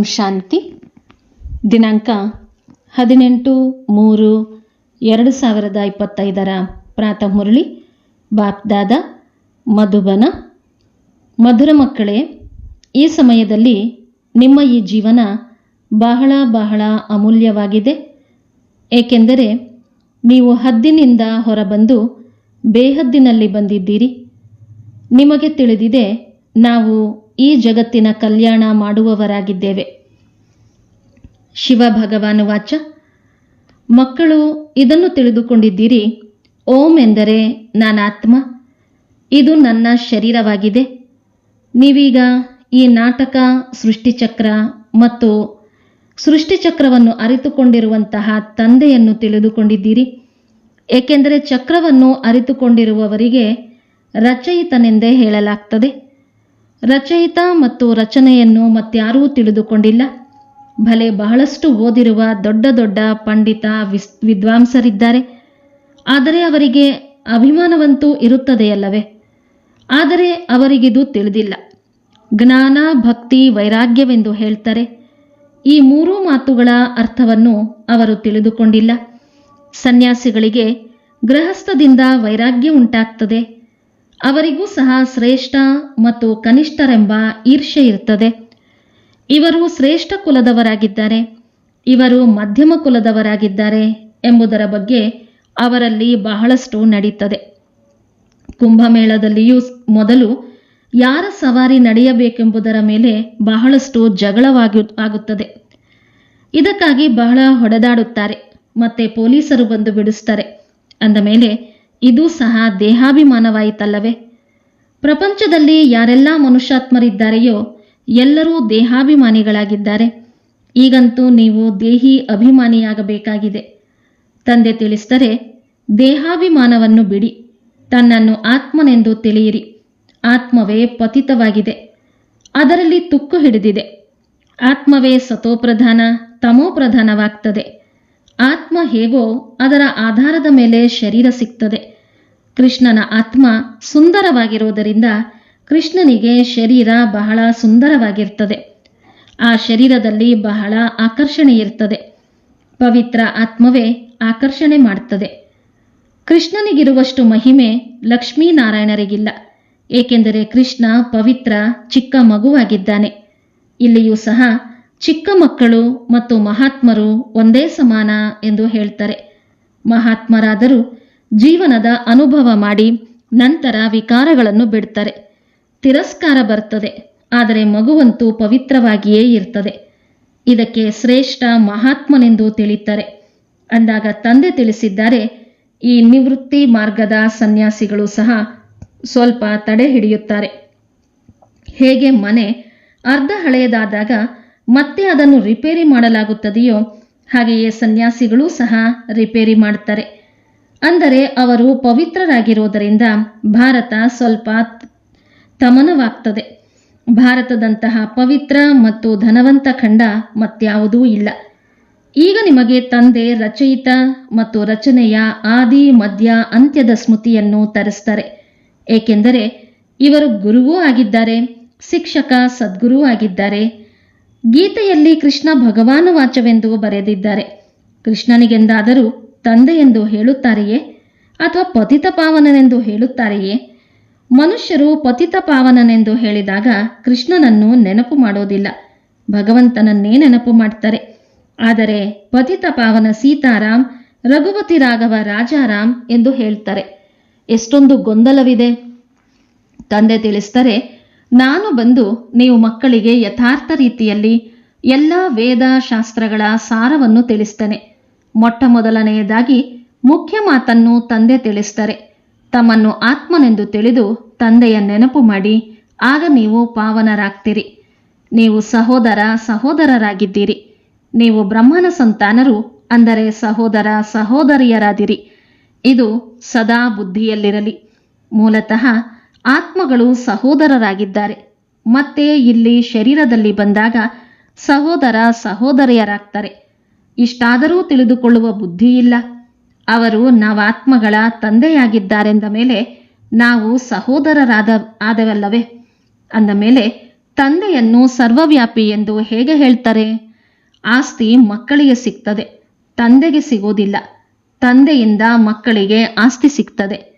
ಓಂ ಶಾಂತಿ. ದಿನಾಂಕ ಹದಿನೆಂಟು ಮೂರು ಎರಡು ಸಾವಿರದ ಇಪ್ಪತ್ತೈದರ ಪ್ರಾತಃ ಮುರಳಿ, ಬಾಪ್ದಾದ ಮಧುಬನ. ಮಧುರ ಮಕ್ಕಳೇ, ಈ ಸಮಯದಲ್ಲಿ ನಿಮ್ಮ ಈ ಜೀವನ ಬಹಳ ಬಹಳ ಅಮೂಲ್ಯವಾಗಿದೆ. ಏಕೆಂದರೆ ನೀವು ಹದ್ದಿನಿಂದ ಹೊರಬಂದು ಬೇಹದ್ದಿನಲ್ಲಿ ಬಂದಿದ್ದೀರಿ. ನಿಮಗೆ ತಿಳಿದಿದೆ, ನಾವು ಈ ಜಗತ್ತಿನ ಕಲ್ಯಾಣ ಮಾಡುವವರಾಗಿದ್ದೇವೆ. ಶಿವ ಭಗವಾನು ವಾಚ, ಮಕ್ಕಳು ಇದನ್ನು ತಿಳಿದುಕೊಂಡಿದ್ದೀರಿ. ಓಂ ಎಂದರೆ ನಾನಾತ್ಮ ಇದು ನನ್ನ ಶರೀರವಾಗಿದೆ. ನೀವೀಗ ಈ ನಾಟಕ, ಸೃಷ್ಟಿಚಕ್ರ ಮತ್ತು ಸೃಷ್ಟಿಚಕ್ರವನ್ನು ಅರಿತುಕೊಂಡಿರುವಂತಹ ತಂದೆಯನ್ನು ತಿಳಿದುಕೊಂಡಿದ್ದೀರಿ. ಏಕೆಂದರೆ ಚಕ್ರವನ್ನು ಅರಿತುಕೊಂಡಿರುವವರಿಗೆ ರಚಯಿತನೆಂದೇ ಹೇಳಲಾಗ್ತದೆ. ರಚಯಿತ ಮತ್ತು ರಚನೆಯನ್ನು ಮತ್ಯಾರೂ ತಿಳಿದುಕೊಂಡಿಲ್ಲ. ಭಲೆ ಬಹಳಷ್ಟು ಓದಿರುವ ದೊಡ್ಡ ದೊಡ್ಡ ಪಂಡಿತ ವಿಸ್, ವಿದ್ವಾಂಸರಿದ್ದಾರೆ. ಆದರೆ ಅವರಿಗೆ ಅಭಿಮಾನವಂತೂ ಇರುತ್ತದೆಯಲ್ಲವೇ? ಆದರೆ ಅವರಿಗಿದು ತಿಳಿದಿಲ್ಲ. ಜ್ಞಾನ, ಭಕ್ತಿ, ವೈರಾಗ್ಯವೆಂದು ಹೇಳ್ತಾರೆ. ಈ ಮೂರೂ ಮಾತುಗಳ ಅರ್ಥವನ್ನು ಅವರು ತಿಳಿದುಕೊಂಡಿಲ್ಲ. ಸನ್ಯಾಸಿಗಳಿಗೆ ಗೃಹಸ್ಥದಿಂದ ವೈರಾಗ್ಯ ಉಂಟಾಗ್ತದೆ. ಅವರಿಗೂ ಸಹ ಶ್ರೇಷ್ಠ ಮತ್ತು ಕನಿಷ್ಠರೆಂಬ ಈರ್ಷೆ ಇರ್ತದೆ ಇವರು ಶ್ರೇಷ್ಠ ಕುಲದವರಾಗಿದ್ದಾರೆ. ಇವರು ಮಧ್ಯಮ ಕುಲದವರಾಗಿದ್ದಾರೆ ಎಂಬುದರ ಬಗ್ಗೆ ಅವರಲ್ಲಿ ಬಹಳಷ್ಟು ನಡೀತದೆ. ಕುಂಭಮೇಳದಲ್ಲಿಯೂ ಮೊದಲು ಯಾರ ಸವಾರಿ ನಡೆಯಬೇಕೆಂಬುದರ ಮೇಲೆ ಬಹಳಷ್ಟು ಜಗಳವಾಗಿ ಆಗುತ್ತದೆ. ಇದಕ್ಕಾಗಿ ಬಹಳ ಹೊಡೆದಾಡುತ್ತಾರೆ. ಮತ್ತೆ ಪೊಲೀಸರು ಬಂದು ಬಿಡಿಸ್ತಾರೆ. ಅಂದ ಮೇಲೆ ಇದು ಸಹ ದೇಹಾಭಿಮಾನವಾಯಿತಲ್ಲವೇ? ಪ್ರಪಂಚದಲ್ಲಿ ಯಾರೆಲ್ಲ ಮನುಷ್ಯಾತ್ಮರಿದ್ದಾರೆಯೋ ಎಲ್ಲರೂ ದೇಹಾಭಿಮಾನಿಗಳಾಗಿದ್ದಾರೆ. ಈಗಂತೂ ನೀವು ದೇಹಿ ಅಭಿಮಾನಿಯಾಗಬೇಕಾಗಿದೆ. ತಂದೆ ತಿಳಿಸಿದರೆ, ದೇಹಾಭಿಮಾನವನ್ನು ಬಿಡಿ. ತನ್ನನ್ನು ಆತ್ಮನೆಂದು ತಿಳಿಯಿರಿ. ಆತ್ಮವೇ ಪತಿತವಾಗಿದೆ. ಅದರಲ್ಲಿ ತುಕ್ಕು ಹಿಡಿದಿದೆ. ಆತ್ಮವೇ ಸತೋಪ್ರಧಾನ, ತಮೋಪ್ರಧಾನವಾಗ್ತದೆ. ಆತ್ಮ ಹೇಗೋ ಅದರ ಆಧಾರದ ಮೇಲೆ ಶರೀರ ಸಿಗ್ತದೆ. ಕೃಷ್ಣನ ಆತ್ಮ ಸುಂದರವಾಗಿರುವುದರಿಂದ ಕೃಷ್ಣನಿಗೆ ಶರೀರ ಬಹಳ ಸುಂದರವಾಗಿರ್ತದೆ. ಆ ಶರೀರದಲ್ಲಿ ಬಹಳ ಆಕರ್ಷಣೆ ಇರ್ತದೆ. ಪವಿತ್ರ ಆತ್ಮವೇ ಆಕರ್ಷಣೆ ಮಾಡ್ತದೆ. ಕೃಷ್ಣನಿಗಿರುವಷ್ಟು ಮಹಿಮೆ ಲಕ್ಷ್ಮೀನಾರಾಯಣರಿಗಿಲ್ಲ. ಏಕೆಂದರೆ ಕೃಷ್ಣ ಪವಿತ್ರ ಚಿಕ್ಕ ಮಗುವಾಗಿದ್ದಾನೆ. ಇಲ್ಲಿಯೂ ಸಹ ಚಿಕ್ಕ ಮಕ್ಕಳು ಮತ್ತು ಮಹಾತ್ಮರು ಒಂದೇ ಸಮಾನ ಎಂದು ಹೇಳ್ತಾರೆ. ಮಹಾತ್ಮರಾದರೂ ಜೀವನದ ಅನುಭವ ಮಾಡಿ ನಂತರ ವಿಕಾರಗಳನ್ನು ಬಿಡ್ತಾರೆ. ತಿರಸ್ಕಾರ ಬರ್ತದೆ, ಆದರೆ ಮಗುವಂತೂ ಪವಿತ್ರವಾಗಿಯೇ ಇರ್ತದೆ. ಇದಕ್ಕೆ ಶ್ರೇಷ್ಠ ಮಹಾತ್ಮನೆಂದು ತಿಳಿತಾರೆ. ಅಂದಾಗ ತಂದೆ ತಿಳಿಸಿದ್ದಾರೆ, ಈ ನಿವೃತ್ತಿ ಮಾರ್ಗದ ಸನ್ಯಾಸಿಗಳು ಸಹ ಸ್ವಲ್ಪ ತಡೆ ಹಿಡಿಯುತ್ತಾರೆ ಹೇಗೆ ಮನೆ ಅರ್ಧ ಹಳೆಯದಾದಾಗ ಮತ್ತೆ ಅದನ್ನು ರಿಪೇರಿ ಮಾಡಲಾಗುತ್ತದೆಯೋ ಹಾಗೆಯೇ ಸನ್ಯಾಸಿಗಳು ಸಹ ರಿಪೇರಿ ಮಾಡ್ತಾರೆ. ಅಂದರೆ ಅವರು ಪವಿತ್ರರಾಗಿರುವುದರಿಂದ ಭಾರತ ಸ್ವಲ್ಪ ತಮನವಾಗ್ತದೆ. ಭಾರತದಂತಹ ಪವಿತ್ರ ಮತ್ತು ಧನವಂತ ಖಂಡ ಮತ್ಯಾವುದೂ ಇಲ್ಲ. ಈಗ ನಿಮಗೆ ತಂದೆ, ರಚಯಿತ ಮತ್ತು ರಚನೆಯ ಆದಿ, ಮಧ್ಯ, ಅಂತ್ಯದ ಸ್ಮೃತಿಯನ್ನು ತರಿಸ್ತಾರೆ. ಏಕೆಂದರೆ ಇವರು ಗುರುವೂ ಆಗಿದ್ದಾರೆ, ಶಿಕ್ಷಕ ಸದ್ಗುರು ಆಗಿದ್ದಾರೆ ಗೀತೆಯಲ್ಲಿ ಕೃಷ್ಣ ಭಗವಾನ ವಾಚವೆಂದು ಬರೆದಿದ್ದಾರೆ. ಕೃಷ್ಣನಿಗೆಂದಾದರೂ ತಂದೆ ಎಂದು ಹೇಳುತ್ತಾರೆಯೇ? ಅಥವಾ ಪತಿತ ಪಾವನನೆಂದು ಹೇಳುತ್ತಾರೆಯೇ? ಮನುಷ್ಯರು ಪತಿತ ಪಾವನನೆಂದು ಹೇಳಿದಾಗ ಕೃಷ್ಣನನ್ನು ನೆನಪು ಮಾಡೋದಿಲ್ಲ. ಭಗವಂತನನ್ನೇ ನೆನಪು ಮಾಡ್ತಾರೆ. ಆದರೆ ಪತಿತ ಪಾವನ ಸೀತಾರಾಮ್, ರಘುಪತಿ ರಾಘವ ರಾಜಾರಾಮ್ ಎಂದು ಹೇಳ್ತಾರೆ. ಎಷ್ಟೊಂದು ಗೊಂದಲವಿದೆ. ತಂದೆ ತಿಳಿಸ್ತಾರೆ ನಾನು ಬಂದು ನೀವು ಮಕ್ಕಳಿಗೆ ಯಥಾರ್ಥ ರೀತಿಯಲ್ಲಿ ಎಲ್ಲ ವೇದ ಶಾಸ್ತ್ರಗಳ ಸಾರವನ್ನು ತಿಳಿಸ್ತೇನೆ. ಮೊಟ್ಟ ಮೊದಲನೆಯದಾಗಿ ಮುಖ್ಯ ಮಾತನ್ನು ತಂದೆ ತಿಳಿಸ್ತಾರೆ. ತಮ್ಮನ್ನು ಆತ್ಮನೆಂದು ತಿಳಿದು ತಂದೆಯ ನೆನಪು ಮಾಡಿ ಆಗ ನೀವು ಪಾವನರಾಗ್ತೀರಿ. ನೀವು ಸಹೋದರ ಸಹೋದರರಾಗಿದ್ದೀರಿ. ನೀವು ಬ್ರಹ್ಮನ ಸಂತಾನರು ಅಂದರೆ ಸಹೋದರ ಸಹೋದರಿಯರಾದಿರಿ. ಇದು ಸದಾ ಬುದ್ಧಿಯಲ್ಲಿರಲಿ. ಮೂಲತಃ ಆತ್ಮಗಳು ಸಹೋದರರಾಗಿದ್ದಾರೆ. ಮತ್ತೆ ಇಲ್ಲಿ ಶರೀರದಲ್ಲಿ ಬಂದಾಗ ಸಹೋದರ ಸಹೋದರಿಯರಾಗ್ತಾರೆ. ಇಷ್ಟಾದರೂ ತಿಳಿದುಕೊಳ್ಳುವ ಬುದ್ಧಿ ಇಲ್ಲ ಅವರು ನಾವಾತ್ಮಗಳ ತಂದೆಯಾಗಿದ್ದಾರೆಂದ ಮೇಲೆ ನಾವು ಸಹೋದರರಾದ ಆದವಲ್ಲವೇ? ಅಂದ ಮೇಲೆ ತಂದೆಯನ್ನು ಸರ್ವವ್ಯಾಪಿ ಎಂದು ಹೇಗೆ ಹೇಳ್ತಾರೆ? ಆಸ್ತಿ ಮಕ್ಕಳಿಗೆ ಸಿಗ್ತದೆ, ತಂದೆಗೆ ಸಿಗೋದಿಲ್ಲ. ತಂದೆಯಿಂದ ಮಕ್ಕಳಿಗೆ ಆಸ್ತಿ ಸಿಗ್ತದೆ.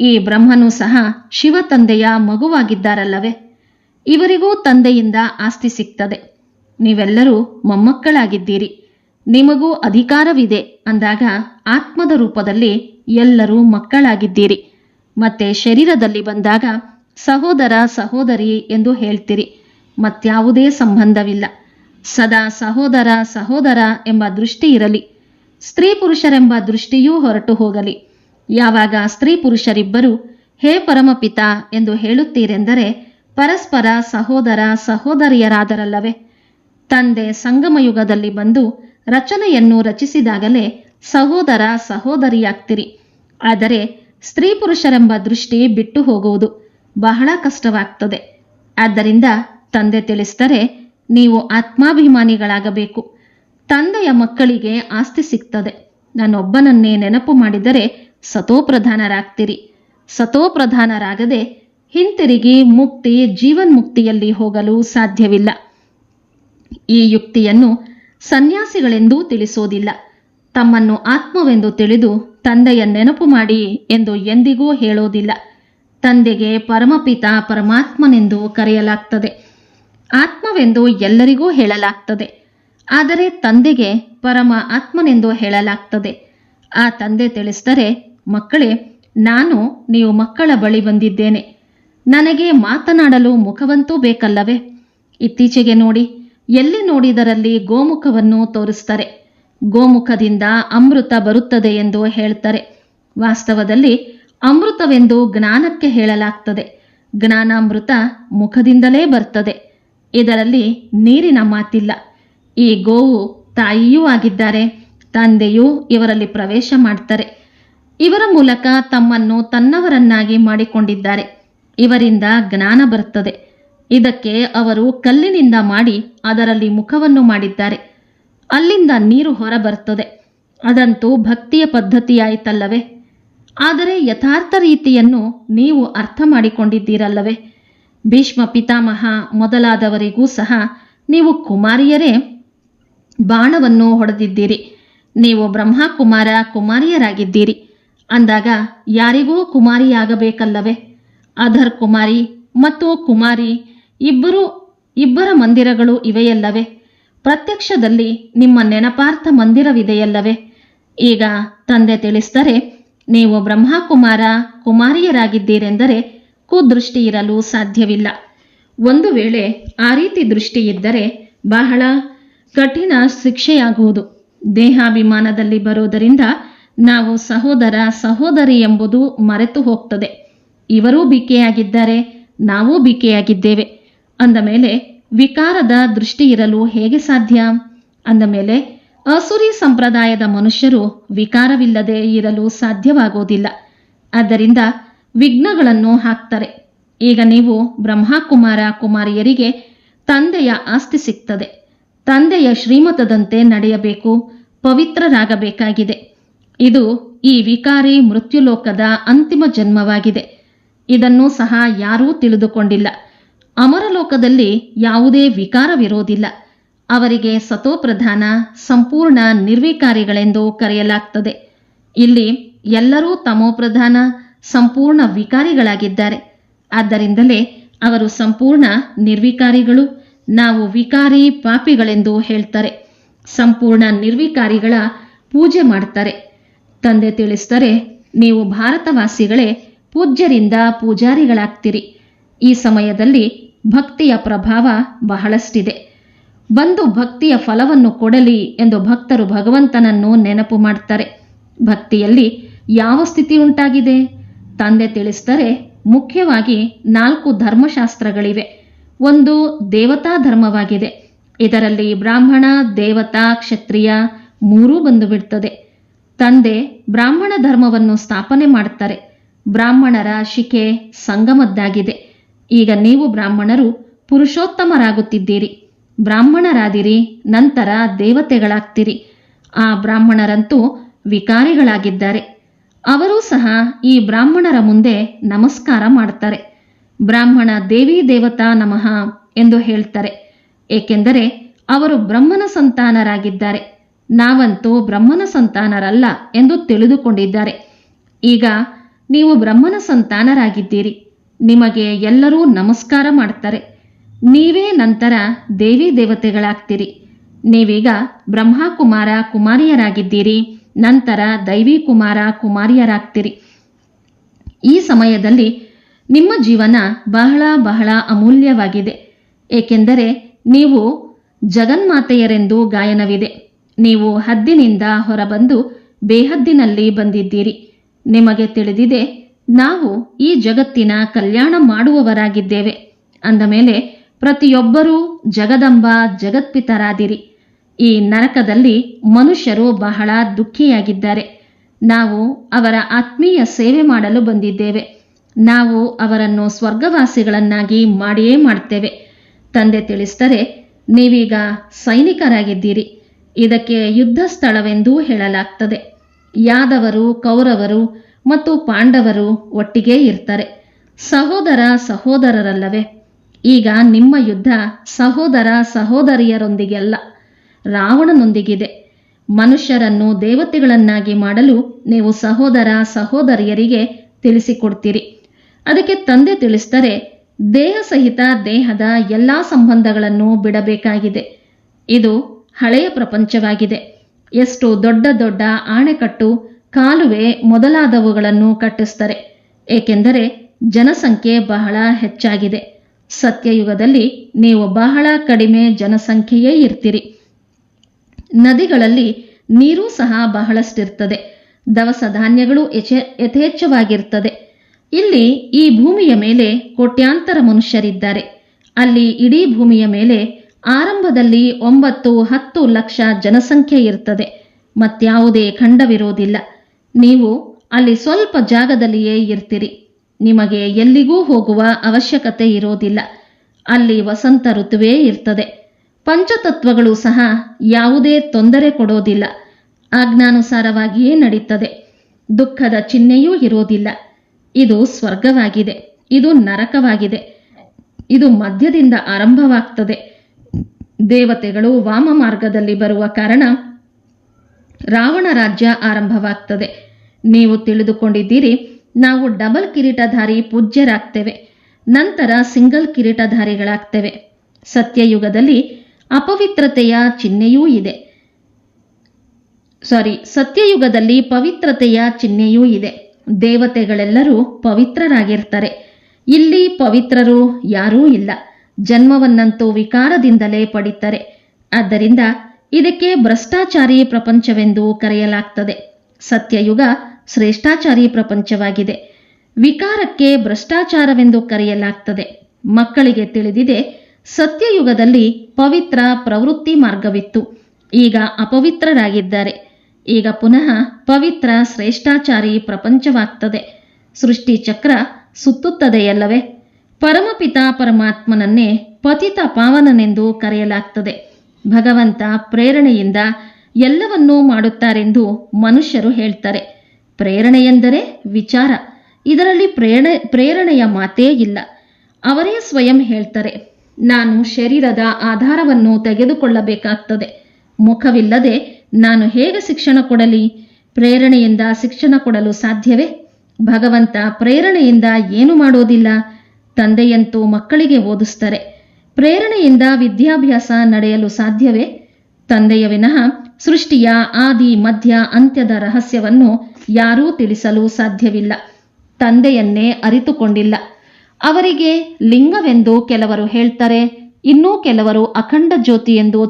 ಈ ಬ್ರಹ್ಮನೂ ಸಹ ಶಿವ ತಂದೆಯ ಮಗುವಾಗಿದ್ದಾರಲ್ಲವೇ? ಇವರಿಗೂ ತಂದೆಯಿಂದ ಆಸ್ತಿ ಸಿಗ್ತದೆ. ನೀವೆಲ್ಲರೂ ಮೊಮ್ಮಕ್ಕಳಾಗಿದ್ದೀರಿ. ನಿಮಗೂ ಅಧಿಕಾರವಿದೆ ಅಂದಾಗ ಆತ್ಮದ ರೂಪದಲ್ಲಿ ಎಲ್ಲರೂ ಮಕ್ಕಳಾಗಿದ್ದೀರಿ. ಮತ್ತೆ ಶರೀರದಲ್ಲಿ ಬಂದಾಗ ಸಹೋದರ ಸಹೋದರಿ ಎಂದು ಹೇಳ್ತೀರಿ. ಮತ್ಯಾವುದೇ ಸಂಬಂಧವಿಲ್ಲ. ಸದಾ ಸಹೋದರ ಸಹೋದರ ಎಂಬ ದೃಷ್ಟಿ ಇರಲಿ. ಸ್ತ್ರೀ ಪುರುಷರೆಂಬ ದೃಷ್ಟಿಯೂ ಹೊರಟು ಹೋಗಲಿ. ಯಾವಾಗ ಸ್ತ್ರೀ ಪುರುಷರಿಬ್ಬರು, ಹೇ ಪರಮಪಿತ ಎಂದು ಹೇಳುತ್ತೀರೆಂದರೆ, ಪರಸ್ಪರ ಸಹೋದರ ಸಹೋದರಿಯರಾದರಲ್ಲವೇ. ತಂದೆ ಸಂಗಮಯುಗದಲ್ಲಿ ಬಂದು ರಚನೆಯನ್ನು ರಚಿಸಿದಾಗಲೇ ಸಹೋದರ ಸಹೋದರಿಯಾಗ್ತಿರಿ. ಆದರೆ, ಸ್ತ್ರೀ ಪುರುಷರೆಂಬ ದೃಷ್ಟಿ ಬಿಟ್ಟು ಹೋಗುವುದು ಬಹಳ ಕಷ್ಟವಾಗ್ತದೆ. ಆದ್ದರಿಂದ ತಂದೆ ತಿಳಿಸಿದರೆ, ನೀವು ಆತ್ಮಾಭಿಮಾನಿಗಳಾಗಬೇಕು. ತಂದೆಯ ಮಕ್ಕಳಿಗೆ ಆಸ್ತಿ ಸಿಗ್ತದೆ. ನಾನೊಬ್ಬನನ್ನೇ ನೆನಪು ಮಾಡಿದರೆ ಸತೋಪ್ರಧಾನರಾಗ್ತಿರಿ ಸತೋಪ್ರಧಾನರಾಗದೆ ಹಿಂತಿರುಗಿ ಮುಕ್ತಿ ಜೀವನ್ಮುಕ್ತಿಯಲ್ಲಿ ಹೋಗಲು ಸಾಧ್ಯವಿಲ್ಲ. ಈ ಯುಕ್ತಿಯನ್ನು ಸನ್ಯಾಸಿಗಳೆಂದೂ ತಿಳಿಸೋದಿಲ್ಲ. ತಮ್ಮನ್ನು ಆತ್ಮವೆಂದು ತಿಳಿದು ತಂದೆಯ ನೆನಪು ಮಾಡಿ ಎಂದು ಎಂದಿಗೂ ಹೇಳೋದಿಲ್ಲ. ತಂದೆಗೆ ಪರಮಪಿತ ಪರಮಾತ್ಮನೆಂದು ಕರೆಯಲಾಗ್ತದೆ. ಆತ್ಮವೆಂದು ಎಲ್ಲರಿಗೂ ಹೇಳಲಾಗ್ತದೆ. ಆದರೆ ತಂದೆಗೆ ಪರಮ ಆತ್ಮನೆಂದು ಹೇಳಲಾಗ್ತದೆ. ಆ ತಂದೆ ತಿಳಿಸಿದರೆ ಮಕ್ಕಳೇ, ನಾನು ನೀವು ಮಕ್ಕಳ ಬಳಿ ಬಂದಿದ್ದೇನೆ. ನನಗೆ ಮಾತನಾಡಲು ಮುಖವಂತೂ ಬೇಕಲ್ಲವೇ? ಇತ್ತೀಚೆಗೆ ನೋಡಿ, ಎಲ್ಲಿ ನೋಡಿದರಲ್ಲಿ ಗೋಮುಖವನ್ನು ತೋರಿಸ್ತಾರೆ. ಗೋಮುಖದಿಂದ ಅಮೃತ ಬರುತ್ತದೆ ಎಂದು ಹೇಳ್ತಾರೆ. ವಾಸ್ತವದಲ್ಲಿ ಅಮೃತವೆಂದು ಜ್ಞಾನಕ್ಕೆ ಹೇಳಲಾಗ್ತದೆ. ಜ್ಞಾನಾಮೃತ ಮುಖದಿಂದಲೇ ಬರ್ತದೆ. ಇದರಲ್ಲಿ ನೀರಿನ ಮಾತಿಲ್ಲ. ಈ ಗೋವು ತಾಯಿಯೂ ಆಗಿದ್ದಾರೆ, ತಂದೆಯೂ ಇವರಲ್ಲಿ ಪ್ರವೇಶ ಮಾಡ್ತಾರೆ. ಇವರ ಮೂಲಕ ತಮ್ಮನ್ನು ತನ್ನವರನ್ನಾಗಿ ಮಾಡಿಕೊಂಡಿದ್ದಾರೆ. ಇವರಿಂದ ಜ್ಞಾನ ಬರುತ್ತದೆ. ಇದಕ್ಕೆ ಅವರು ಕಲ್ಲಿನಿಂದ ಮಾಡಿ ಅದರಲ್ಲಿ ಮುಖವನ್ನು ಮಾಡಿದ್ದಾರೆ. ಅಲ್ಲಿಂದ ನೀರು ಹೊರ ಬರ್ತದೆ ಅದಂತೂ ಭಕ್ತಿಯ ಪದ್ಧತಿಯಾಯಿತಲ್ಲವೇ? ಆದರೆ ಯಥಾರ್ಥ ರೀತಿಯನ್ನು ನೀವು ಅರ್ಥ ಮಾಡಿಕೊಂಡಿದ್ದೀರಲ್ಲವೇ? ಭೀಷ್ಮ ಪಿತಾಮಹ ಮೊದಲಾದವರಿಗೂ ಸಹ ನೀವು ಕುಮಾರಿಯರೇ? ಬಾಣವನ್ನು ಹೊಡೆದಿದ್ದೀರಿ. ನೀವು ಬ್ರಹ್ಮಕುಮಾರ ಕುಮಾರಿಯರಾಗಿದ್ದೀರಿ. ಅಂದಾಗ ಯಾರಿಗೂ ಕುಮಾರಿಯಾಗಬೇಕಲ್ಲವೇ? ಅಧರ್ ಕುಮಾರಿ ಮತ್ತು ಕುಮಾರಿ ಇಬ್ಬರು, ಇಬ್ಬರ ಮಂದಿರಗಳು ಇವೆಯಲ್ಲವೇ? ಪ್ರತ್ಯಕ್ಷದಲ್ಲಿ ನಿಮ್ಮ ನೆನಪಾರ್ಥ ಮಂದಿರವಿದೆಯಲ್ಲವೇ? ಈಗ ತಂದೆ ತಿಳಿಸಿದರೆ, ನೀವು ಬ್ರಹ್ಮಕುಮಾರ ಕುಮಾರಿಯರಾಗಿದ್ದೀರೆಂದರೆ ಕುದೃಷ್ಟಿ ಇರಲು ಸಾಧ್ಯವಿಲ್ಲ. ಒಂದು ವೇಳೆ ಆ ರೀತಿ ದೃಷ್ಟಿ ಇದ್ದರೆ ಬಹಳ ಕಠಿಣ ಶಿಕ್ಷೆಯಾಗುವುದು. ದೇಹಾಭಿಮಾನದಲ್ಲಿ ಬರುವುದರಿಂದ ನಾವು ಸಹೋದರ ಸಹೋದರಿ ಎಂಬುದು ಮರೆತು ಹೋಗ್ತದೆ. ಇವರೂ ಬಿಕೆಯಾಗಿದ್ದಾರೆ ನಾವೂ ಬಿಕೆಯಾಗಿದ್ದೇವೆ ಅಂದ ಮೇಲೆ ವಿಕಾರದ ದೃಷ್ಟಿ ಇರಲು ಹೇಗೆ ಸಾಧ್ಯ? ಅಂದ ಮೇಲೆ ಅಸುರಿ ಸಂಪ್ರದಾಯದ ಮನುಷ್ಯರು ವಿಕಾರವಿಲ್ಲದೆ ಇರಲು ಸಾಧ್ಯವಾಗುವುದಿಲ್ಲ ಆದ್ದರಿಂದ ವಿಘ್ನಗಳನ್ನು ಹಾಕ್ತಾರೆ. ಈಗ ನೀವು ಬ್ರಹ್ಮಕುಮಾರ ಕುಮಾರಿಯರಿಗೆ ತಂದೆಯ ಆಸ್ತಿ ಸಿಗ್ತದೆ. ತಂದೆಯ ಶ್ರೀಮತದಂತೆ ನಡೆಯಬೇಕು, ಪವಿತ್ರರಾಗಬೇಕಾಗಿದೆ. ಇದು ಈ ವಿಕಾರಿ ಮೃತ್ಯುಲೋಕದ ಅಂತಿಮ ಜನ್ಮವಾಗಿದೆ. ಇದನ್ನು ಸಹ ಯಾರೂ ತಿಳಿದುಕೊಂಡಿಲ್ಲ. ಅಮರಲೋಕದಲ್ಲಿ ಯಾವುದೇ ವಿಕಾರವಿರೋದಿಲ್ಲ ಅವರಿಗೆ ಸತೋಪ್ರಧಾನ ಸಂಪೂರ್ಣ ನಿರ್ವಿಕಾರಿಗಳೆಂದು ಕರೆಯಲಾಗ್ತದೆ. ಇಲ್ಲಿ ಎಲ್ಲರೂ ತಮೋಪ್ರಧಾನ ಸಂಪೂರ್ಣ ವಿಕಾರಿಗಳಾಗಿದ್ದಾರೆ. ಆದ್ದರಿಂದಲೇ ಅವರು ಸಂಪೂರ್ಣ ನಿರ್ವಿಕಾರಿಗಳು, ನಾವು ವಿಕಾರಿ ಪಾಪಿಗಳೆಂದು ಹೇಳ್ತಾರೆ. ಸಂಪೂರ್ಣ ನಿರ್ವಿಕಾರಿಗಳ ಪೂಜೆ ಮಾಡ್ತಾರೆ. ತಂದೆ ತಿಳಿಸಿದರೆ, ನೀವು ಭಾರತವಾಸಿಗಳೇ ಪೂಜ್ಯರಿಂದ ಪೂಜಾರಿಗಳಾಗ್ತೀರಿ. ಈ ಸಮಯದಲ್ಲಿ ಭಕ್ತಿಯ ಪ್ರಭಾವ ಬಹಳಷ್ಟಿದೆ. ಬಂದು ಭಕ್ತಿಯ ಫಲವನ್ನು ಕೊಡಲಿ ಎಂದು ಭಕ್ತರು ಭಗವಂತನನ್ನು ನೆನಪು ಮಾಡ್ತಾರೆ. ಭಕ್ತಿಯಲ್ಲಿ ಯಾವ ಸ್ಥಿತಿ ಉಂಟಾಗಿದೆ? ತಂದೆ ತಿಳಿಸಿದರೆ, ಮುಖ್ಯವಾಗಿ ನಾಲ್ಕು ಧರ್ಮಶಾಸ್ತ್ರಗಳಿವೆ. ಒಂದು ದೇವತಾ ಧರ್ಮವಾಗಿದೆ. ಇದರಲ್ಲಿ ಬ್ರಾಹ್ಮಣ, ದೇವತಾ, ಕ್ಷತ್ರಿಯ ಮೂರೂ ಬಂದು ಬಿಡ್ತದೆ. ತಂದೆ ಬ್ರಾಹ್ಮಣ ಧರ್ಮವನ್ನು ಸ್ಥಾಪನೆ ಮಾಡುತ್ತಾರೆ. ಬ್ರಾಹ್ಮಣರ ಶಿಕೆ ಸಂಗಮದ್ದಾಗಿದೆ. ಈಗ ನೀವು ಬ್ರಾಹ್ಮಣರು ಪುರುಷೋತ್ತಮರಾಗುತ್ತಿದ್ದೀರಿ. ಬ್ರಾಹ್ಮಣರಾದಿರಿ, ನಂತರ ದೇವತೆಗಳಾಗ್ತೀರಿ. ಆ ಬ್ರಾಹ್ಮಣರಂತೂ ವಿಕಾರಿಗಳಾಗಿದ್ದಾರೆ. ಅವರೂ ಸಹ ಈ ಬ್ರಾಹ್ಮಣರ ಮುಂದೆ ನಮಸ್ಕಾರ ಮಾಡ್ತಾರೆ ಬ್ರಾಹ್ಮಣ ದೇವಿ ದೇವತಾ ನಮಃ ಎಂದು ಹೇಳ್ತಾರೆ. ಏಕೆಂದರೆ ಅವರು ಬ್ರಹ್ಮನ ಸಂತಾನರಾಗಿದ್ದಾರೆ. ನಾವಂತೂ ಬ್ರಹ್ಮನ ಸಂತಾನರಲ್ಲ ಎಂದು ತಿಳಿದುಕೊಂಡಿದ್ದಾರೆ. ಈಗ ನೀವು ಬ್ರಹ್ಮನ ಸಂತಾನರಾಗಿದ್ದೀರಿ. ನಿಮಗೆ ಎಲ್ಲರೂ ನಮಸ್ಕಾರ ಮಾಡ್ತಾರೆ. ನೀವೇ ನಂತರ ದೇವಿ ದೇವತೆಗಳಾಗ್ತೀರಿ. ನೀವೀಗ ಬ್ರಹ್ಮಕುಮಾರ ಕುಮಾರಿಯರಾಗಿದ್ದೀರಿ, ನಂತರ ದೈವಿ ಕುಮಾರ ಕುಮಾರಿಯರಾಗ್ತೀರಿ. ಈ ಸಮಯದಲ್ಲಿ ನಿಮ್ಮ ಜೀವನ ಬಹಳ ಬಹಳ ಅಮೂಲ್ಯವಾಗಿದೆ. ಏಕೆಂದರೆ ನೀವು ಜಗನ್ಮಾತೆಯರೆಂದು ಗಾಯನವಿದೆ. ನೀವು ಹದ್ದಿನಿಂದ ಹೊರಬಂದು ಬೇಹದ್ದಿನಲ್ಲಿ ಬಂದಿದ್ದೀರಿ. ನಿಮಗೆ ತಿಳಿದಿದೆ, ನಾವು ಈ ಜಗತ್ತಿನ ಕಲ್ಯಾಣ ಮಾಡುವವರಾಗಿದ್ದೇವೆ. ಅಂದ ಮೇಲೆ, ಪ್ರತಿಯೊಬ್ಬರೂ ಜಗದಂಬ ಜಗತ್ಪಿತರಾದಿರಿ. ಈ ನರಕದಲ್ಲಿ ಮನುಷ್ಯರು ಬಹಳ ದುಃಖಿಯಾಗಿದ್ದಾರೆ. ನಾವು ಅವರ ಆತ್ಮೀಯ ಸೇವೆ ಮಾಡಲು ಬಂದಿದ್ದೇವೆ. ನಾವು ಅವರನ್ನು ಸ್ವರ್ಗವಾಸಿಗಳನ್ನಾಗಿ ಮಾಡಿಯೇ ಮಾಡ್ತೇವೆ. ತಂದೆ ತಿಳಿಸಿದರೆ, ನೀವೀಗ ಸೈನಿಕರಾಗಿದ್ದೀರಿ. ಇದಕ್ಕೆ ಯುದ್ಧ ಸ್ಥಳವೆಂದೂ ಹೇಳಲಾಗ್ತದೆ. ಯಾದವರು, ಕೌರವರು ಮತ್ತು ಪಾಂಡವರು ಒಟ್ಟಿಗೆ ಇರ್ತಾರೆ. ಸಹೋದರ ಸಹೋದರರಲ್ಲವೇ? ಈಗ ನಿಮ್ಮ ಯುದ್ಧ ಸಹೋದರ ಸಹೋದರಿಯರೊಂದಿಗೆ ಅಲ್ಲ ರಾವಣನೊಂದಿಗಿದೆ. ಮನುಷ್ಯರನ್ನು ದೇವತೆಗಳನ್ನಾಗಿ ಮಾಡಲು ನೀವು ಸಹೋದರ ಸಹೋದರಿಯರಿಗೆ ತಿಳಿಸಿಕೊಡ್ತೀರಿ. ಅದಕ್ಕೆ ತಂದೆ ತಿಳಿಸ್ತಾರೆ ದೇಹ ಸಹಿತ ದೇಹದ ಎಲ್ಲ ಸಂಬಂಧಗಳನ್ನು ಬಿಡಬೇಕಾಗಿದೆ. ಇದು ಹಳೆಯ ಪ್ರಪಂಚವಾಗಿದೆ. ಎಷ್ಟು ದೊಡ್ಡ ದೊಡ್ಡ ಆಣೆಕಟ್ಟು ಕಾಲುವೆ ಮೊದಲಾದವುಗಳನ್ನು ಕಟ್ಟಿಸ್ತಾರೆ. ಏಕೆಂದರೆ ಜನಸಂಖ್ಯೆ ಬಹಳ ಹೆಚ್ಚಾಗಿದೆ. ಸತ್ಯಯುಗದಲ್ಲಿ ನೀವು ಬಹಳ ಕಡಿಮೆ ಜನಸಂಖ್ಯೆಯೇ ಇರ್ತೀರಿ. ನದಿಗಳಲ್ಲಿ ನೀರೂ ಸಹ ಬಹಳಷ್ಟಿರ್ತದೆ. ದವಸ ಧಾನ್ಯಗಳು ಯಥೇ ಯಥೇಚ್ಛವಾಗಿರ್ತದೆ. ಇಲ್ಲಿ ಈ ಭೂಮಿಯ ಮೇಲೆ ಕೋಟ್ಯಾಂತರ ಮನುಷ್ಯರಿದ್ದಾರೆ. ಅಲ್ಲಿ ಇಡೀ ಭೂಮಿಯ ಮೇಲೆ ಆರಂಭದಲ್ಲಿ ಒಂಬತ್ತು ಹತ್ತು ಲಕ್ಷ ಜನಸಂಖ್ಯೆ ಇರ್ತದೆ. ಮತ್ಯಾವುದೇ ಖಂಡವಿರೋದಿಲ್ಲ. ನೀವು ಅಲ್ಲಿ ಸ್ವಲ್ಪ ಜಾಗದಲ್ಲಿಯೇ ಇರ್ತೀರಿ. ನಿಮಗೆ ಎಲ್ಲಿಗೂ ಹೋಗುವ ಅವಶ್ಯಕತೆ ಇರೋದಿಲ್ಲ. ಅಲ್ಲಿ ವಸಂತ ಋತುವೇ ಇರ್ತದೆ. ಪಂಚತತ್ವಗಳು ಸಹ ಯಾವುದೇ ತೊಂದರೆ ಕೊಡೋದಿಲ್ಲ. ಆಜ್ಞಾನುಸಾರವಾಗಿಯೇ ನಡೀತದೆ. ದುಃಖದ ಚಿಹ್ನೆಯೂ ಇರೋದಿಲ್ಲ. ಇದು ಸ್ವರ್ಗವಾಗಿದೆ. ಇದು ನರಕವಾಗಿದೆ. ಇದು ಮಧ್ಯದಿಂದ ಆರಂಭವಾಗ್ತದೆ. ದೇವತೆಗಳು ವಾಮ ಮಾರ್ಗದಲ್ಲಿ ಬರುವ ಕಾರಣ ರಾವಣ ರಾಜ್ಯ ಆರಂಭವಾಗ್ತದೆ. ನೀವು ತಿಳಿದುಕೊಂಡಿದ್ದೀರಿ, ನಾವು ಡಬಲ್ ಕಿರೀಟಧಾರಿ ಪೂಜ್ಯರಾಗ್ತೇವೆ. ನಂತರ ಸಿಂಗಲ್ ಕಿರೀಟಧಾರಿಗಳಾಗ್ತೇವೆ. ಸತ್ಯಯುಗದಲ್ಲಿ ಅಪವಿತ್ರತೆಯ ಚಿಹ್ನೆಯೂ ಇದೆ. ಸಾರಿ, ಸತ್ಯಯುಗದಲ್ಲಿ ಪವಿತ್ರತೆಯ ಚಿಹ್ನೆಯೂ ಇದೆ. ದೇವತೆಗಳೆಲ್ಲರೂ ಪವಿತ್ರರಾಗಿರ್ತಾರೆ. ಇಲ್ಲಿ ಪವಿತ್ರರು ಯಾರೂ ಇಲ್ಲ. ಜನ್ಮವನ್ನಂತೂ ವಿಕಾರದಿಂದಲೇ ಪಡಿತಾರೆ. ಆದ್ದರಿಂದ ಇದಕ್ಕೆ ಭ್ರಷ್ಟಾಚಾರಿ ಪ್ರಪಂಚವೆಂದು ಕರೆಯಲಾಗ್ತದೆ. ಸತ್ಯಯುಗ ಶ್ರೇಷ್ಠಾಚಾರಿ ಪ್ರಪಂಚವಾಗಿದೆ. ವಿಕಾರಕ್ಕೆ ಭ್ರಷ್ಟಾಚಾರವೆಂದು ಕರೆಯಲಾಗ್ತದೆ. ಮಕ್ಕಳಿಗೆ ತಿಳಿದಿದೆ, ಸತ್ಯಯುಗದಲ್ಲಿ ಪವಿತ್ರ ಪ್ರವೃತ್ತಿ ಮಾರ್ಗವಿತ್ತು. ಈಗ ಅಪವಿತ್ರರಾಗಿದ್ದಾರೆ. ಈಗ ಪುನಃ ಪವಿತ್ರ ಶ್ರೇಷ್ಠಾಚಾರಿ ಪ್ರಪಂಚವಾಗ್ತದೆ. ಸೃಷ್ಟಿ ಚಕ್ರ ಸುತ್ತುತ್ತದೆಯಲ್ಲವೇ? ಪರಮಪಿತ ಪರಮಾತ್ಮನನ್ನೇ ಪತಿತ ಪಾವನನೆಂದು ಕರೆಯಲಾಗ್ತದೆ. ಭಗವಂತ ಪ್ರೇರಣೆಯಿಂದ ಎಲ್ಲವನ್ನೂ ಮಾಡುತ್ತಾರೆಂದು ಮನುಷ್ಯರು ಹೇಳ್ತಾರೆ. ಪ್ರೇರಣೆಯೆಂದರೆ ವಿಚಾರ. ಇದರಲ್ಲಿ ಪ್ರೇರಣೆ, ಪ್ರೇರಣೆಯ ಮಾತೇ ಇಲ್ಲ. ಅವರೇ ಸ್ವಯಂ ಹೇಳ್ತಾರೆ. ನಾನು ಶರೀರದ ಆಧಾರವನ್ನು ತೆಗೆದುಕೊಳ್ಳಬೇಕಾಗ್ತದೆ. ಮುಖವಿಲ್ಲದೆ ನಾನು ಹೇಗೆ ಶಿಕ್ಷಣ ಕೊಡಲಿ? ಪ್ರೇರಣೆಯಿಂದ ಶಿಕ್ಷಣ ಕೊಡಲು ಸಾಧ್ಯವೇ? ಭಗವಂತ ಪ್ರೇರಣೆಯಿಂದ ಏನು ಮಾಡೋದಿಲ್ಲ? ತಂದೆಯಂತೂ ಮಕ್ಕಳಿಗೆ ಓದಿಸ್ತಾರೆ. ಪ್ರೇರಣೆಯಿಂದ ವಿದ್ಯಾಭ್ಯಾಸ ನಡೆಯಲು ಸಾಧ್ಯವೇ? ತಂದೆಯ ವಿನಃ ಸೃಷ್ಟಿಯ ಆದಿ, ಮಧ್ಯ, ಅಂತ್ಯದ ರಹಸ್ಯವನ್ನು ಯಾರೂ ತಿಳಿಸಲು ಸಾಧ್ಯವಿಲ್ಲ. ತಂದೆಯನ್ನೇ ಅರಿತುಕೊಂಡಿಲ್ಲ. ಅವರಿಗೆ ಲಿಂಗವೆಂದು ಕೆಲವರು ಹೇಳ್ತಾರೆ, ಇನ್ನೂ ಕೆಲವರು ಅಖಂಡ ಜ್ಯೋತಿ ಎಂದು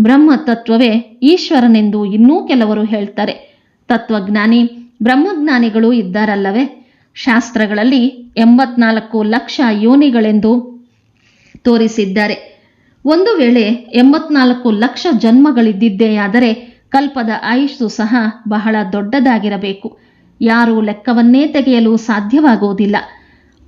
ಬ್ರಹ್ಮ ತತ್ವವೇ ಈಶ್ವರನೆಂದು ಇನ್ನೂ ಕೆಲವರು ಹೇಳ್ತಾರೆ. ತತ್ವಜ್ಞಾನಿ, ಬ್ರಹ್ಮಜ್ಞಾನಿಗಳು ಇದ್ದಾರಲ್ಲವೇ? ಶಾಸ್ತ್ರಗಳಲ್ಲಿ ಎಂಬತ್ನಾಲ್ಕು ಲಕ್ಷ ಯೋನಿಗಳೆಂದು ತೋರಿಸಿದ್ದಾರೆ. ಒಂದು ವೇಳೆ ಎಂಬತ್ನಾಲ್ಕು ಲಕ್ಷ ಜನ್ಮಗಳಿದ್ದಿದ್ದೆಯಾದರೆ ಕಲ್ಪದ ಆಯುಷು ಸಹ ಬಹಳ ದೊಡ್ಡದಾಗಿರಬೇಕು. ಯಾರೂ ಲೆಕ್ಕವನ್ನೇ ತೆಗೆಯಲು ಸಾಧ್ಯವಾಗುವುದಿಲ್ಲ.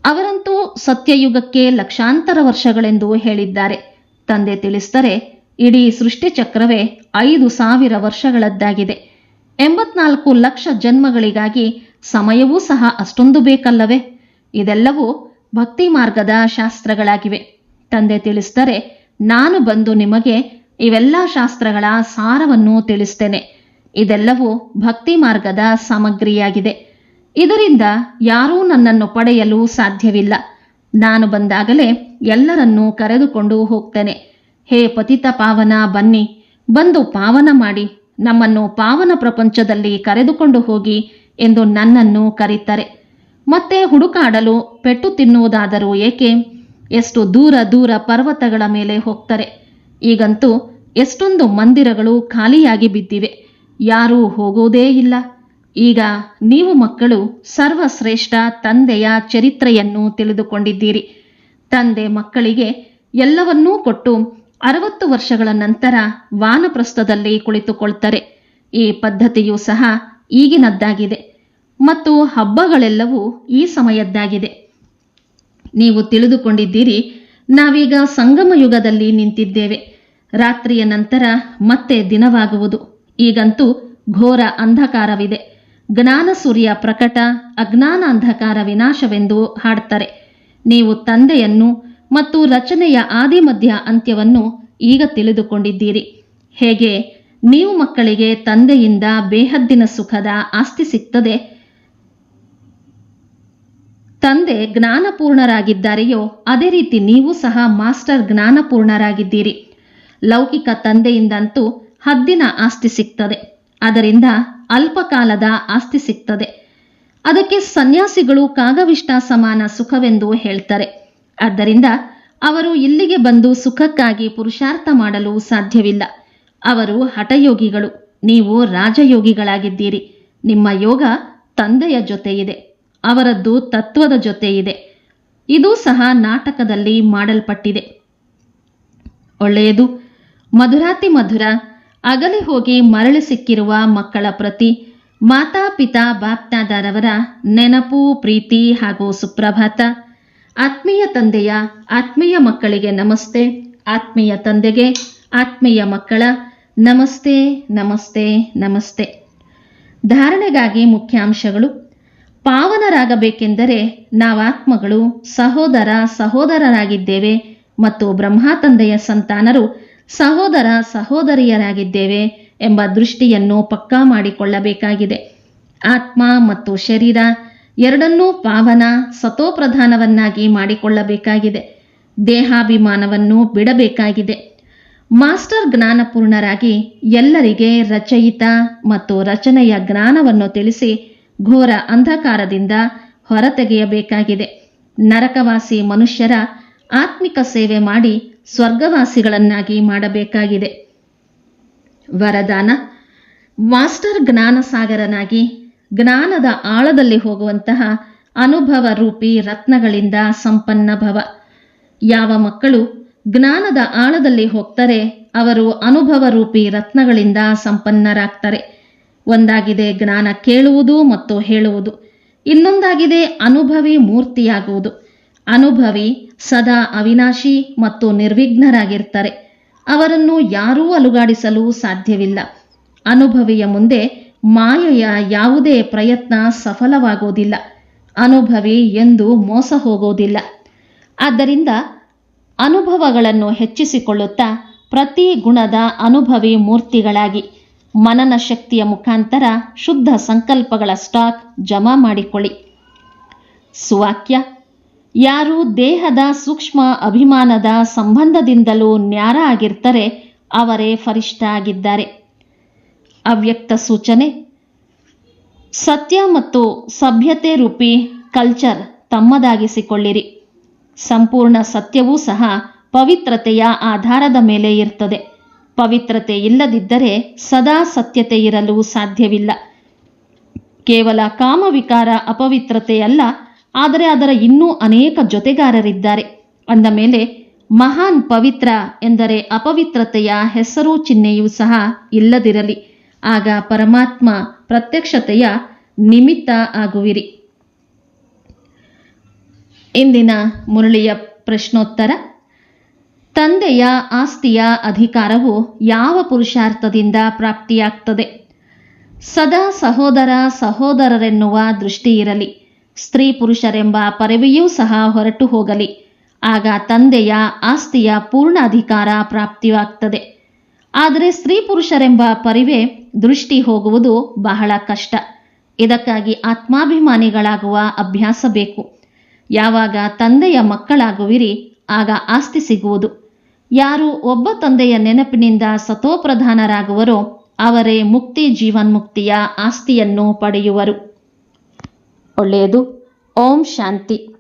ಅವರಂತೂ ಸತ್ಯಯುಗಕ್ಕೆ ಲಕ್ಷಾಂತರ ವರ್ಷಗಳೆಂದು ಹೇಳಿದ್ದಾರೆ. ತಂದೆ ತಿಳಿಸಿದರೆ, ಇಡೀ ಸೃಷ್ಟಿಚಕ್ರವೇ ಐದು ಸಾವಿರ ವರ್ಷಗಳದ್ದಾಗಿದೆ. ಎಂಬತ್ನಾಲ್ಕು ಲಕ್ಷ ಜನ್ಮಗಳಿಗಾಗಿ ಸಮಯವೂ ಸಹ ಅಷ್ಟೊಂದು ಬೇಕಲ್ಲವೇ? ಇದೆಲ್ಲವೂ ಭಕ್ತಿ ಮಾರ್ಗದ ಶಾಸ್ತ್ರಗಳಾಗಿವೆ. ತಂದೆ ತಿಳಿಸಿದರೆ, ನಾನು ಬಂದು ನಿಮಗೆ ಇವೆಲ್ಲ ಶಾಸ್ತ್ರಗಳ ಸಾರವನ್ನು ತಿಳಿಸ್ತೇನೆ. ಇದೆಲ್ಲವೂ ಭಕ್ತಿ ಮಾರ್ಗದ ಸಾಮಗ್ರಿಯಾಗಿದೆ. ಇದರಿಂದ ಯಾರೂ ನನ್ನನ್ನು ಪಡೆಯಲು ಸಾಧ್ಯವಿಲ್ಲ. ನಾನು ಬಂದಾಗಲೇ ಎಲ್ಲರನ್ನೂ ಕರೆದುಕೊಂಡು ಹೋಗ್ತೇನೆ. ಹೇ ಪತಿತ ಪಾವನ, ಬನ್ನಿ. ಬಂದು ಪಾವನ ಮಾಡಿ. ನಮ್ಮನ್ನು ಪಾವನ ಪ್ರಪಂಚದಲ್ಲಿ ಕರೆದುಕೊಂಡು ಹೋಗಿ ಎಂದು ನನ್ನನ್ನು ಕರೀತಾರೆ. ಮತ್ತೆ ಹುಡುಕಾಡಲು ಪೆಟ್ಟು ತಿನ್ನುವುದಾದರೂ ಏಕೆ? ಎಷ್ಟು ದೂರ ದೂರ ಪರ್ವತಗಳ ಮೇಲೆ ಹೋಗ್ತಾರೆ. ಈಗಂತೂ ಎಷ್ಟೊಂದು ಮಂದಿರಗಳು ಖಾಲಿಯಾಗಿ ಬಿದ್ದಿವೆ. ಯಾರೂ ಹೋಗುವುದೇ ಇಲ್ಲ. ಈಗ ನೀವು ಮಕ್ಕಳು ಸರ್ವಶ್ರೇಷ್ಠ ತಂದೆಯ ಚರಿತ್ರೆಯನ್ನು ತಿಳಿದುಕೊಂಡಿದ್ದೀರಿ. ತಂದೆ ಮಕ್ಕಳಿಗೆ ಎಲ್ಲವನ್ನೂ ಕೊಟ್ಟು ಅರವತ್ತು ವರ್ಷಗಳ ನಂತರ ವಾನಪ್ರಸ್ಥದಲ್ಲಿ ಕುಳಿತುಕೊಳ್ತಾರೆ. ಈ ಪದ್ಧತಿಯೂ ಸಹ ಈಗಿನದ್ದಾಗಿದೆ. ಮತ್ತು ಹಬ್ಬಗಳೆಲ್ಲವೂ ಈ ಸಮಯದ್ದಾಗಿದೆ. ನೀವು ತಿಳಿದುಕೊಂಡಿದ್ದೀರಿ, ನಾವೀಗ ಸಂಗಮ ಯುಗದಲ್ಲಿ ನಿಂತಿದ್ದೇವೆ. ರಾತ್ರಿಯ ನಂತರ ಮತ್ತೆ ದಿನವಾಗುವುದು. ಈಗಂತೂ ಘೋರ ಅಂಧಕಾರವಿದೆ. ಜ್ಞಾನ ಸೂರ್ಯ ಪ್ರಕಟ ಅಜ್ಞಾನ ಅಂಧಕಾರ ವಿನಾಶವೆಂದು ಹಾಡ್ತಾರೆ. ನೀವು ತಂದೆಯನ್ನು ಮತ್ತು ರಚನೆಯ ಆದಿಮಧ್ಯ ಅಂತ್ಯವನ್ನು ಈಗ ತಿಳಿದುಕೊಂಡಿದ್ದೀರಿ. ಹೇಗೆ? ನೀವು ಮಕ್ಕಳಿಗೆ ತಂದೆಯಿಂದ ಬೇಹದ್ದಿನ ಸುಖದ ಆಸ್ತಿ ಸಿಗ್ತದೆ. ತಂದೆ ಜ್ಞಾನಪೂರ್ಣರಾಗಿದ್ದಾರೆಯೋ, ಅದೇ ರೀತಿ ನೀವು ಸಹ ಮಾಸ್ಟರ್ ಜ್ಞಾನಪೂರ್ಣರಾಗಿದ್ದೀರಿ. ಲೌಕಿಕ ತಂದೆಯಿಂದಂತೂ ಹದ್ದಿನ ಆಸ್ತಿ ಸಿಗ್ತದೆ. ಅದರಿಂದ ಅಲ್ಪಕಾಲದ ಆಸ್ತಿ ಸಿಗ್ತದೆ. ಅದಕ್ಕೆ ಸನ್ಯಾಸಿಗಳು ಕಾಗವಿಷ್ಟ ಸಮಾನ ಸುಖವೆಂದು ಹೇಳ್ತಾರೆ. ಆದ್ದರಿಂದ ಅವರು ಇಲ್ಲಿಗೆ ಬಂದು ಸುಖಕ್ಕಾಗಿ ಪುರುಷಾರ್ಥ ಮಾಡಲು ಸಾಧ್ಯವಿಲ್ಲ. ಅವರು ಹಠಯೋಗಿಗಳು. ನೀವು ರಾಜಯೋಗಿಗಳಾಗಿದ್ದೀರಿ. ನಿಮ್ಮ ಯೋಗ ತಂದೆಯ ಜೊತೆ ಇದೆ ಅವರದ್ದು ತತ್ವದ ಜೊತೆ ಇದೆ ಇದು ಸಹ ನಾಟಕದಲ್ಲಿ ಮಾಡಲ್ಪಟ್ಟಿದೆ. ಒಳ್ಳೆಯದು. ಮಧುರಾತಿ ಮಧುರ, ಅಗಲಿ ಹೋಗಿ ಮರಳಿ ಸಿಕ್ಕಿರುವ ಮಕ್ಕಳ ಪ್ರತಿ ಮಾತಾ ಪಿತಾ ಬಾಪ್ತಾದಾರವರ ನೆನಪು, ಪ್ರೀತಿ ಹಾಗೂ ಸುಪ್ರಭಾತ. ಆತ್ಮೀಯ ತಂದೆಯ ಆತ್ಮೀಯ ಮಕ್ಕಳಿಗೆ ನಮಸ್ತೆ. ಆತ್ಮೀಯ ತಂದೆಗೆ ಆತ್ಮೀಯ ಮಕ್ಕಳ ನಮಸ್ತೆ ನಮಸ್ತೆ ನಮಸ್ತೆ. ಧಾರಣೆಗಾಗಿ ಮುಖ್ಯಾಂಶಗಳು. ಪಾವನರಾಗಬೇಕೆಂದರೆ ನಾವಾತ್ಮಗಳು, ಸಹೋದರ, ಸಹೋದರರಾಗಿದ್ದೇವೆ ಮತ್ತು ಬ್ರಹ್ಮ ತಂದೆಯ ಸಂತಾನರು ಸಹೋದರ, ಸಹೋದರಿಯರಾಗಿದ್ದೇವೆ ಎಂಬ ದೃಷ್ಟಿಯನ್ನು ಪಕ್ಕಾ ಮಾಡಿಕೊಳ್ಳಬೇಕಾಗಿದೆ. ಆತ್ಮ ಮತ್ತು ಶರೀರ ಎರಡನ್ನೂ ಪಾವನ ಸತೋಪ್ರಧಾನವನ್ನಾಗಿ ಮಾಡಿಕೊಳ್ಳಬೇಕಾಗಿದೆ. ದೇಹಾಭಿಮಾನವನ್ನು ಬಿಡಬೇಕಾಗಿದೆ. ಮಾಸ್ಟರ್ ಜ್ಞಾನಪೂರ್ಣರಾಗಿ ಎಲ್ಲರಿಗೆ ರಚಯಿತ ಮತ್ತು ರಚನೆಯ ಜ್ಞಾನವನ್ನು ತಿಳಿಸಿ ಘೋರ ಅಂಧಕಾರದಿಂದ ಹೊರತೆಗೆಯಬೇಕಾಗಿದೆ. ನರಕವಾಸಿ ಮನುಷ್ಯರ ಆತ್ಮಿಕ ಸೇವೆ ಮಾಡಿ ಸ್ವರ್ಗವಾಸಿಗಳನ್ನಾಗಿ ಮಾಡಬೇಕಾಗಿದೆ. ವರದಾನ, ಮಾಸ್ಟರ್ ಜ್ಞಾನ ಸಾಗರನಾಗಿ ಜ್ಞಾನದ ಆಳದಲ್ಲಿ ಹೋಗುವಂತಹ ಅನುಭವ ರೂಪಿ ರತ್ನಗಳಿಂದ ಸಂಪನ್ನ ಭವ. ಯಾವ ಮಕ್ಕಳು ಜ್ಞಾನದ ಆಳದಲ್ಲಿ ಹೋಗ್ತಾರೆ, ಅವರು ಅನುಭವ ರೂಪಿ ರತ್ನಗಳಿಂದ ಸಂಪನ್ನರಾಗ್ತಾರೆ. ಒಂದಾಗಿದೆ ಜ್ಞಾನ ಕೇಳುವುದು ಮತ್ತು ಹೇಳುವುದು. ಇನ್ನೊಂದಾಗಿದೆ ಅನುಭವಿ ಮೂರ್ತಿಯಾಗುವುದು. ಅನುಭವಿ ಸದಾ ಅವಿನಾಶಿ ಮತ್ತು ನಿರ್ವಿಘ್ನರಾಗಿರ್ತಾರೆ. ಅವರನ್ನು ಯಾರೂ ಅಲುಗಾಡಿಸಲು ಸಾಧ್ಯವಿಲ್ಲ. ಅನುಭವಿಯ ಮುಂದೆ ಮಾಯೆಯ ಯಾವುದೇ ಪ್ರಯತ್ನ ಸಫಲವಾಗುವುದಿಲ್ಲ ಅನುಭವಿ ಎಂದು ಮೋಸ ಹೋಗುವುದಿಲ್ಲ ಆದ್ದರಿಂದ ಅನುಭವಗಳನ್ನು ಹೆಚ್ಚಿಸಿಕೊಳ್ಳುತ್ತಾ ಪ್ರತಿ ಗುಣದ ಅನುಭವಿ ಮೂರ್ತಿಗಳಾಗಿ ಮನನ ಶಕ್ತಿಯ ಮುಖಾಂತರ ಶುದ್ಧ ಸಂಕಲ್ಪಗಳ ಸ್ಟಾಕ್ ಜಮಾ ಮಾಡಿಕೊಳ್ಳಿ. ಸುವಾಕ್ಯ, ಯಾರು ದೇಹದ ಸೂಕ್ಷ್ಮ ಅಭಿಮಾನದ ಸಂಬಂಧದಿಂದಲೂ ನ್ಯಾರ ಆಗಿರ್ತಾರೆ, ಅವರೇ ಫರಿಷ್ಠ ಆಗಿದ್ದಾರೆ. ಅವ್ಯಕ್ತ ಸೂಚನೆ, ಸತ್ಯ ಮತ್ತು ಸಭ್ಯತೆ ರೂಪಿ ಕಲ್ಚರ್ ತಮ್ಮದಾಗಿಸಿಕೊಳ್ಳಿರಿ. ಸಂಪೂರ್ಣ ಸತ್ಯವೂ ಸಹ ಪವಿತ್ರತೆಯ ಆಧಾರದ ಮೇಲೆ ಇರ್ತದೆ. ಪವಿತ್ರತೆ ಇಲ್ಲದಿದ್ದರೆ ಸದಾ ಸತ್ಯತೆ ಇರಲು ಸಾಧ್ಯವಿಲ್ಲ. ಕೇವಲ ಕಾಮವಿಕಾರ ಅಪವಿತ್ರತೆಯಲ್ಲ, ಆದರೆ ಅದರ ಇನ್ನೂ ಅನೇಕ ಜೊತೆಗಾರರಿದ್ದಾರೆ. ಅಂದ ಮೇಲೆ, ಮಹಾನ್ ಪವಿತ್ರ ಎಂದರೆ ಅಪವಿತ್ರತೆಯ ಹೆಸರು ಚಿಹ್ನೆಯೂ ಸಹ ಇಲ್ಲದಿರಲಿ. ಆಗ ಪರಮಾತ್ಮ ಪ್ರತ್ಯಕ್ಷತೆಯ ನಿಮಿತ್ತ ಆಗುವಿರಿ. ಇಂದಿನ ಮುರಳಿಯ ಪ್ರಶ್ನೋತ್ತರ. ತಂದೆಯ ಆಸ್ತಿಯ ಅಧಿಕಾರವು ಯಾವ ಪುರುಷಾರ್ಥದಿಂದ ಪ್ರಾಪ್ತಿಯಾಗ್ತದೆ? ಸದಾ ಸಹೋದರ ಸಹೋದರರೆನ್ನುವ ದೃಷ್ಟಿ ಇರಲಿ. ಸ್ತ್ರೀ ಪುರುಷರೆಂಬ ಪರವೆಯೂ ಸಹ ಹೊರಟು ಹೋಗಲಿ. ಆಗ ತಂದೆಯ ಆಸ್ತಿಯ ಪೂರ್ಣ ಅಧಿಕಾರ ಪ್ರಾಪ್ತಿಯಾಗ್ತದೆ. ಆದರೆ ಸ್ತ್ರೀ ಪುರುಷರೆಂಬ ಪರಿವೆ ದೃಷ್ಟಿ ಹೋಗುವುದು ಬಹಳ ಕಷ್ಟ. ಇದಕ್ಕಾಗಿ ಆತ್ಮಾಭಿಮಾನಿಗಳಾಗುವ ಅಭ್ಯಾಸ ಬೇಕು. ಯಾವಾಗ ತಂದೆಯ ಮಕ್ಕಳಾಗುವಿರಿ, ಆಗ ಆಸ್ತಿ ಸಿಗುವುದು. ಯಾರು ಒಬ್ಬ ತಂದೆಯ ನೆನಪಿನಿಂದ ಸತೋಪ್ರಧಾನರಾಗುವರೋ ಅವರೇ ಮುಕ್ತಿ ಜೀವನ್ಮುಕ್ತಿಯ ಆಸ್ತಿಯನ್ನು ಪಡೆಯುವರು. ಒಳ್ಳೆಯದು. ಓಂ ಶಾಂತಿ.